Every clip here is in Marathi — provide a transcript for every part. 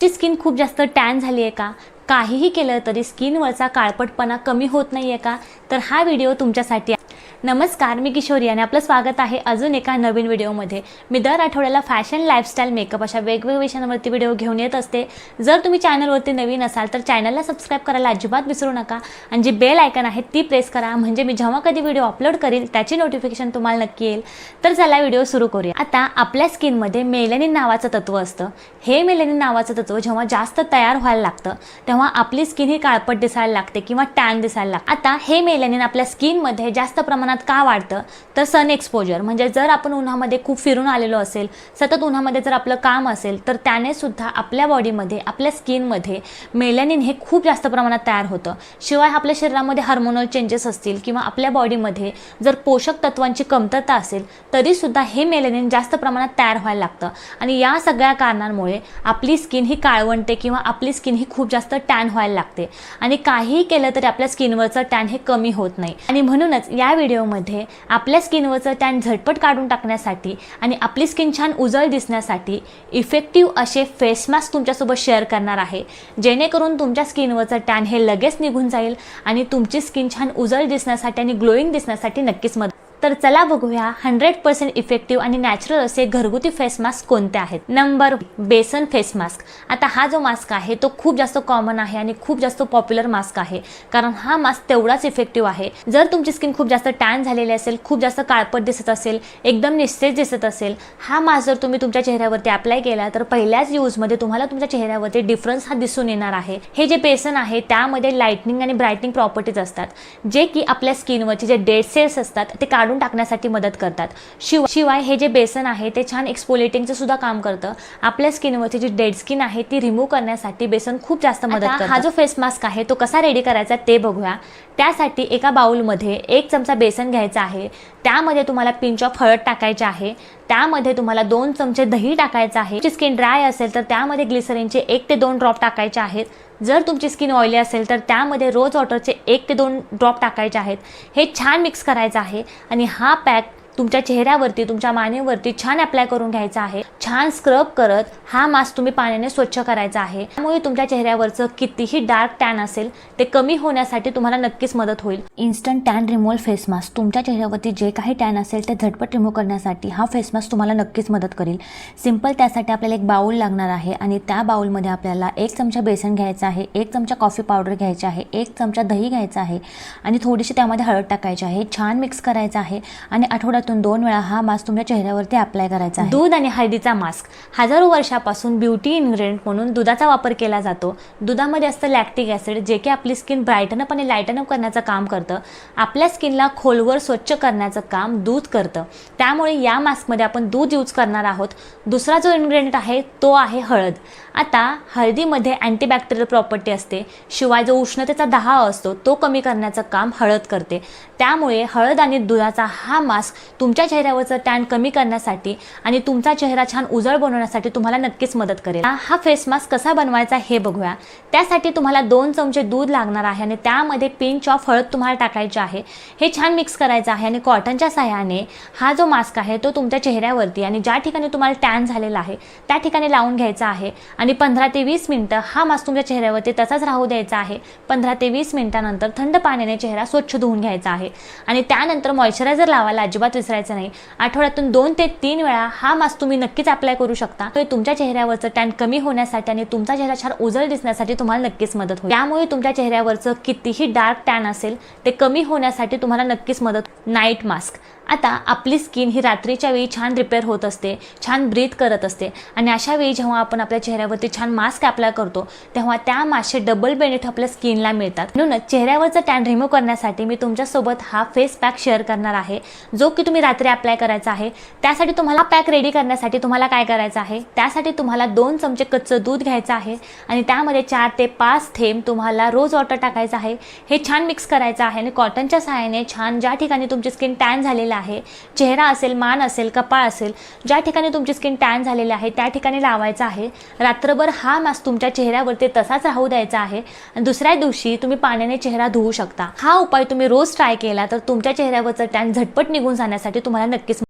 ची स्किन खूप जास्त टॅन झाली आहे का? काहीही केलं तरी स्किनवरचा काळपटपणा कमी होत नाही आहे का? तर हा व्हिडिओ तुमच्यासाठी आहे नमस्कार मी किशोरी आणि आपलं स्वागत आहे अजून एका नवीन व्हिडिओमध्ये. मी दर आठवड्याला फॅशन लाईफस्टाईल मेकअप अशा वेगवेगळ्या विषयांवरती व्हिडिओ घेऊन येत असते. जर तुम्ही चॅनलवरती नवीन असाल तर चॅनलला सबस्क्राईब करायला अजिबात विसरू नका आणि जी बेल आयकन आहे ती प्रेस करा. म्हणजे मी जेव्हा कधी व्हिडिओ अपलोड करेल त्याची नोटिफिकेशन तुम्हाला नक्की येईल. तर चला व्हिडिओ सुरू करूया. आता आपल्या स्किनमध्ये मेलेनिन नावाचं तत्व असतं. हे मेलेनिन नावाचं तत्व जेव्हा जास्त तयार व्हायला लागतं तेव्हा आपली स्किन ही काळपट दिसायला लागते किंवा टॅन दिसायला लागते. आता हे मेलेनिन आपल्या स्किनमध्ये जास्त प्रमाणात का वाढतं? तर सन एक्सपोजर म्हणजे जर आपण उन्हामध्ये खूप फिरून आलेलो असेल सतत उन्हामध्ये जर आपलं काम असेल तर त्याने सुद्धा आपल्या बॉडीमध्ये आपल्या स्किनमध्ये मेलॅनिन हे खूप जास्त प्रमाणात तयार होतं. शिवाय आपल्या शरीरामध्ये हार्मोनल चेंजेस असतील किंवा आपल्या बॉडीमध्ये जर पोषक तत्वांची कमतरता असेल तरीसुद्धा हे मेलॅनिन जास्त प्रमाणात तयार व्हायला लागतं. आणि या सगळ्या कारणांमुळे आपली स्किन ही काळवंटे किंवा आपली स्किन ही खूप जास्त टॅन व्हायला लागते. आणि काहीही केलं तरी आपल्या स्किनवरचं टॅन हे कमी होत नाही. आणि म्हणूनच या व्हिडिओमध्ये आपल्या स्किनवरचं टॅन झटपट काढून टाकण्यासाठी आणि आपली स्किन छान उजळ दिसण्यासाठी इफेक्टिव्ह असे फेस मास्क तुमच्यासोबत शेअर करणार आहे. जेणेकरून तुमच्या स्किनवरचं टॅन हे लगेच निघून जाईल आणि तुमची स्किन छान उजळ दिसण्यासाठी आणि ग्लोईंग दिसण्यासाठी नक्कीच मदत तर चला बघूया हंड्रेड पर्सेंट इफेक्टिव्ह आणि नॅचरल असे घरगुती फेस मास्क कोणते आहेत. नंबर बेसन फेस मास्क आता हा जो मास्क आहे तो खूप जास्त कॉमन आहे आणि खूप जास्त पॉप्युलर मास्क आहे. कारण हा मास्क तेवढाच इफेक्टिव्ह आहे. जर तुमची स्किन खूप जास्त टॅन झालेली असेल खूप जास्त काळपट दिसत असेल एकदम निस्तेज दिसत असेल हा मास्क जर तुम्ही तुमच्या चेहऱ्यावरती अप्लाय केला तर पहिल्याच यूजमध्ये तुम्हाला तुमच्या चेहऱ्यावरती डिफरन्स हा दिसून येणार आहे. हे जे बेसन आहे त्यामध्ये लाईटनिंग आणि ब्राईटनिंग प्रॉपर्टीज असतात. जे की आपल्या स्किनवरचे जे डेड सेल्स असतात ते काढून टाकण्यासाठी मदत करतात. शिव शिवाय हे जे बेसन आहे ते छान एक्सपोलेटिंगचं सुद्धा काम करतं. आपल्या स्किनवरची जी डेड स्किन आहे ती रिमूव्ह करण्यासाठी बेसन खूप जास्त मदत करतं. हा जो फेस मास्क आहे तो कसा रेडी करायचा ते बघूया. त्यासाठी एका बाउलमध्ये एक चमचा बेसन घ्यायचा आहे. त्यामध्ये तुम्हाला पिंच ऑफ हळद टाकायचे आहे. त्यामध्ये तुम्हाला दोन चमचे दही टाकायचं आहे. स्किन ड्राय असेल तर त्यामध्ये ग्लिसरीनचे एक ते दोन ड्रॉप टाकायचे आहेत. जर तुमची स्किन ऑइली असेल तर त्यामध्ये रोज वॉटरचे एक ते दोन ड्रॉप टाकायचे आहेत. हे छान मिक्स करायचं आहे आणि हा पॅक तुमच्या चेहऱ्यावरती तुमच्या मानेवरती छान अप्लाय करून घ्यायचा आहे. छान स्क्रब करत हा मास्क तुम्ही पाण्याने स्वच्छ करायचा आहे. त्यामुळे तुमच्या चेहऱ्यावरचं कितीही डार्क टॅन असेल ते कमी होण्यासाठी तुम्हाला नक्कीच मदत होईल. Instant tan removal face mask तुमच्या चेहऱ्यावरती जे काही टॅन असेल ते झटपट रिमूव्ह करण्यासाठी हा फेस मास्क तुम्हाला नक्कीच मदत करेल. सिंपल त्यासाठी आपल्याला एक बाउल लागणार आहे आणि त्या बाउलमध्ये आपल्याला एक चमचा बेसन घ्यायचा आहे एक चमचा कॉफी पावडर घ्यायचा आहे एक चमचा दही घ्यायचा आहे आणि थोडीशी त्यामध्ये हळद टाकायची आहे. छान मिक्स करायचं आहे आणि आठवड्यात दिवसातून दोन वेळा हा मास्क तुमच्या चेहऱ्यावरती अप्लाय करायचा आहे. दूध आणि हळदीचा मास्क हजारो वर्षापासून ब्युटी इन्ग्रेडियंट म्हणून दुधाचा वापर केला जातो. दुधामध्ये असतं लॅक्टिक ॲसिड जे की आपली स्किन ब्राईटन अप आणि लाईटन अप करण्याचं काम करतं. आपल्या स्किनला खोलवर स्वच्छ करण्याचं काम दूध करतं. त्यामुळे या मास्कमध्ये आपण दूध यूज करणार आहोत. दुसरा जो इन्ग्रेडियंट आहे तो आहे हळद. आता हळदीमध्ये अँटीबॅक्टेरियल प्रॉपर्टी असते. शिवाय जो उष्णतेचा दहा असतो तो कमी करण्याचं काम हळद करते. त्यामुळे हळद आणि दुधाचा हा मास्क तुमच्या चेहऱ्यावरचं टॅन कमी करण्यासाठी आणि तुमचा चेहरा छान उजळ बनवण्यासाठी तुम्हाला नक्कीच मदत करेल. हा- फेस मास्क कसा बनवायचा हे बघूया. त्यासाठी तुम्हाला दोन चमचे दूध लागणार आहे आणि त्यामध्ये पिंच ऑफ हळद तुम्हाला टाकायची आहे. हे छान मिक्स करायचं आहे आणि कॉटनच्या सहाय्याने हा जो मास्क आहे तो तुमच्या चेहऱ्यावरती आणि ज्या ठिकाणी तुम्हाला टॅन झालेला आहे त्या ठिकाणी लावून घ्यायचा आहे. आणि पंधरा ते वीस मिनटं हा मास्क तुमच्या चेहऱ्यावरती तसाच राहू द्यायचा आहे. पंधरा ते वीस मिनिटानंतर थंड पाण्याने चेहरा स्वच्छ धुवून घ्यायचा आहे. आणि त्यानंतर मॉइश्चरायझर लावायला अजिबात विसरायचं नाही. आठवड्यातून दोन ते तीन वेळा हा मास्क तुम्ही नक्कीच अप्लाय करू शकता. तो तुमच्या चेहऱ्यावरचं टॅन कमी होण्यासाठी आणि तुमचा चेहरा छान उजळ दिसण्यासाठी तुम्हाला नक्कीच मदत होईल. त्यामुळे तुमच्या चेहऱ्यावरचं कितीही डार्क टॅन असेल ते कमी होण्यासाठी तुम्हाला नक्कीच मदत नाईट मास्क आता आपली स्किन ही रात्रीच्या वेळी छान रिपेअर होत असते छान ब्रीथ करत असते. आणि अशा वेळी जेव्हा आपण आपल्या चेहऱ्यावरती छान मास्क अप्लाय करतो तेव्हा त्या मास्कचे डबल बेनिफिट आपल्या स्किनला मिळतात. म्हणूनच चेहऱ्यावरचं टॅन रिमूव्ह करण्यासाठी मी तुमच्यासोबत हा फेस पॅक शेअर करणार आहे. जो की तुम्ही रात्री अप्लाय करायचा आहे त्यासाठी तुम्हाला पॅक रेडी करण्यासाठी तुम्हाला काय करायचं आहे? त्यासाठी तुम्हाला दोन चमचे कच्चं दूध घ्यायचं आहे आणि त्यामध्ये चार ते पाच थेंब तुम्हाला रोज वॉटर टाकायचं आहे. हे छान मिक्स करायचं आहे आणि कॉटनच्या सहाय्याने छान ज्या ठिकाणी तुमची स्किन टॅन झालेलं आहे. चेहरा असेल मान असेल कपाळ असेल ज्या ठिकाणी तुमची स्किन टॅन झालेली आहे त्या ठिकाणी लावायचा आहे. रात्रभर हा मास्क तुमच्या चेहऱ्यावरती तसाच राहू द्यायचा आहे. आणि दुसऱ्या दिवशी तुम्ही पाण्याने चेहरा धुवू शकता. हा उपाय तुम्ही रोज ट्राय केला तर तुमच्या चेहऱ्यावरचं टॅन झटपट निघून जाण्यासाठी तुम्हाला नक्कीच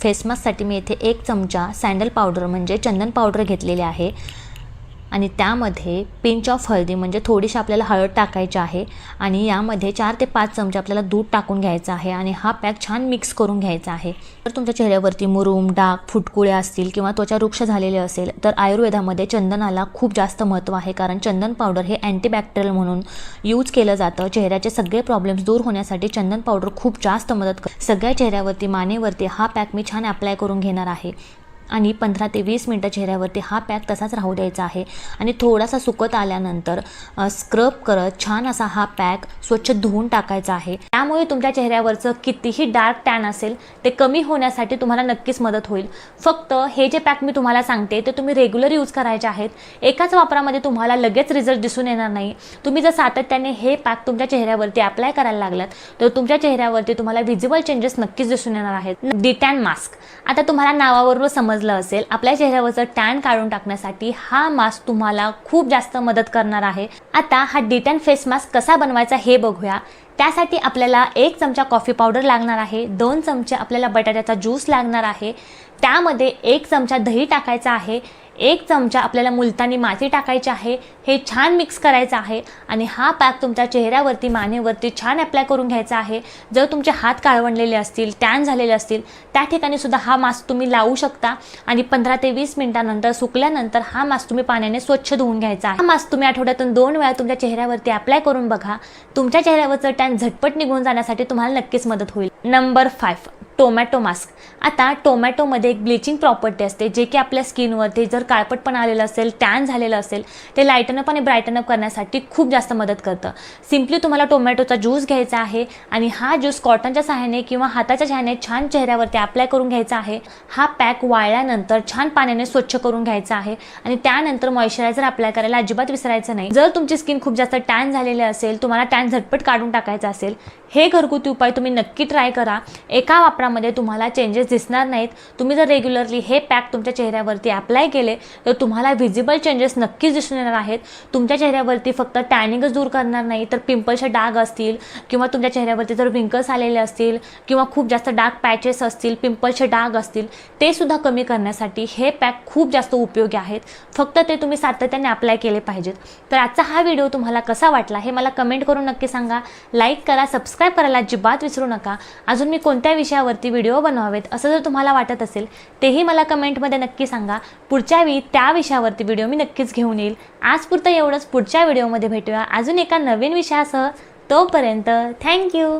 फेस मास्कसाठी मी येथे एक चमचा सँडल पावडर म्हणजे चंदन पावडर घेतलेले आहे. आणि त्यामध्ये पिंच ऑफ हळदी म्हणजे थोडीशी आपल्याला हळद टाकायची आहे. आणि यामध्ये चार ते पाच चमचे आपल्याला दूध टाकून घ्यायचं आहे आणि हा पॅक छान मिक्स करून घ्यायचा आहे. तर तुमच्या चेहऱ्यावरती मुरूम डाग फुटकुळे असतील किंवा त्वचा वृक्ष झालेले असेल तर आयुर्वेदामध्ये चंदनाला खूप जास्त महत्त्व आहे. कारण चंदन पावडर हे अँटीबॅक्टेरियल म्हणून यूज केलं जातं. चेहऱ्याचे सगळे प्रॉब्लेम्स दूर होण्यासाठी चंदन पावडर खूप जास्त मदत कर सगळ्या चेहऱ्यावरती मानेवरती हा पॅक मी छान अप्लाय करून घेणार आहे. आणि पंधरा ते वीस मिनटं चेहऱ्यावरती हा पॅक तसाच राहू द्यायचा आहे. आणि थोडासा सुकत आल्यानंतर स्क्रब करत छान असा हा पॅक स्वच्छ धुवून टाकायचा आहे. त्यामुळे तुमच्या चेहऱ्यावरचं कितीही डार्क टॅन असेल ते कमी होण्यासाठी तुम्हाला नक्कीच मदत होईल. फक्त हे जे पॅक मी तुम्हाला सांगते ते तुम्ही रेग्युलर यूज करायचे आहेत. एकाच वापरामध्ये तुम्हाला लगेच रिझल्ट दिसून येणार नाही. तुम्ही जर सातत्याने हे पॅक तुमच्या चेहऱ्यावरती अप्लाय करायला लागलात तर तुमच्या चेहऱ्यावरती तुम्हाला व्हिजिबल चेंजेस नक्कीच दिसून येणार आहेत. Detan mask. आता तुम्हाला नावावरून समजलं असेल आपल्या चेहऱ्यावरचं टॅन काढून टाकण्यासाठी हा मास्क तुम्हाला खूप जास्त मदत करणार आहे. आता हा डिटॅन फेस मास्क कसा बनवायचा हे बघूया. त्यासाठी आपल्याला एक चमचा कॉफी पावडर लागणार आहे दोन चमचे आपल्याला बटाट्याचा ज्यूस लागणार आहे त्यामध्ये एक चमचा दही टाकायचा आहे एक चमचा आपल्याला मुलतानी माती टाकायची आहे हे छान मिक्स करायचं आहे आणि हा पॅक तुमच्या चेहऱ्यावरती मानेवरती छान अप्लाय करून घ्यायचा आहे. जर तुमचे हात काळवणलेले असतील टॅन झालेले असतील त्या ठिकाणी सुद्धा हा मास्क तुम्ही लावू शकता आणि पंधरा ते वीस मिनिटानंतर सुकल्यानंतर हा मास्क तुम्ही पाण्याने स्वच्छ धुवून घ्यायचा आहे. हा मास्क तुम्ही आठवड्यातून दोन वेळा तुमच्या चेहऱ्यावरती अप्लाय करून बघा. तुमच्या चेहऱ्यावरचं टॅन झटपट निघून जाण्यासाठी तुम्हाला नक्कीच मदत होईल. Number five tomato mask. आता टोमॅटोमध्ये एक ब्लिचिंग प्रॉपर्टी असते जे की आपल्या स्किनवरती जर काळपटपण आलेलं असेल टॅन झालेलं असेल ते लाईटनअप आणि ब्राईटनअप करण्यासाठी खूप जास्त मदत करतं. सिम्पली तुम्हाला टोमॅटोचा ज्यूस घ्यायचा आहे आणि हा ज्यूस कॉटनच्या सहाय्याने किंवा हाताच्या सहाय्याने छान चेहऱ्यावरती अप्लाय करून घ्यायचा आहे. हा पॅक वाळल्यानंतर छान पाण्याने स्वच्छ करून घ्यायचा आहे आणि त्यानंतर मॉइश्चरायझर अप्लाय करायला अजिबात विसरायचं नाही. जर तुमची स्किन खूप जास्त टॅन झालेली असेल तुम्हाला टॅन झटपट काढून टाकायचा असेल हे घरगुती उपाय तुम्ही नक्की ट्राय करा. एका वापरामध्ये तुम्हाला चेंजेस दिसणार नाहीत. तुम्ही जर रेग्युलरली हे पॅक तुमच्या चेहऱ्यावरती अप्लाय केले तर तुम्हाला व्हिजिबल चेंजेस नक्कीच दिसून येणार आहेत. तुमच्या चेहऱ्यावरती फक्त टॅनिंगच दूर करणार नाही तर पिंपल्सचे डाग असतील किंवा तुमच्या चेहऱ्यावरती जर विंकल्स आलेले असतील किंवा खूप जास्त डार्क पॅचेस असतील पिंपल्सचे डाग असतील ते सुद्धा कमी करण्यासाठी हे पॅक खूप जास्त उपयोगी आहेत. फक्त ते तुम्ही सातत्याने अप्लाय केले पाहिजेत. तर आजचा हा व्हिडिओ तुम्हाला कसा वाटला हे मला कमेंट करून नक्की सांगा. लाईक करा सबस्क्राईब करायला अजिबात विसरू नका. अजून मी कोणत्या विषयावर विषयावरती व्हिडिओ बनवावेत असं जर तुम्हाला वाटत असेल तेही मला कमेंटमध्ये नक्की सांगा. पुढच्या वेळी त्या विषयावरती व्हिडिओ मी नक्कीच घेऊन येईल. आजपुरतं एवढंच पुढच्या व्हिडिओमध्ये भेटूया. अजून एका नवीन विषयासह तोपर्यंत थँक्यू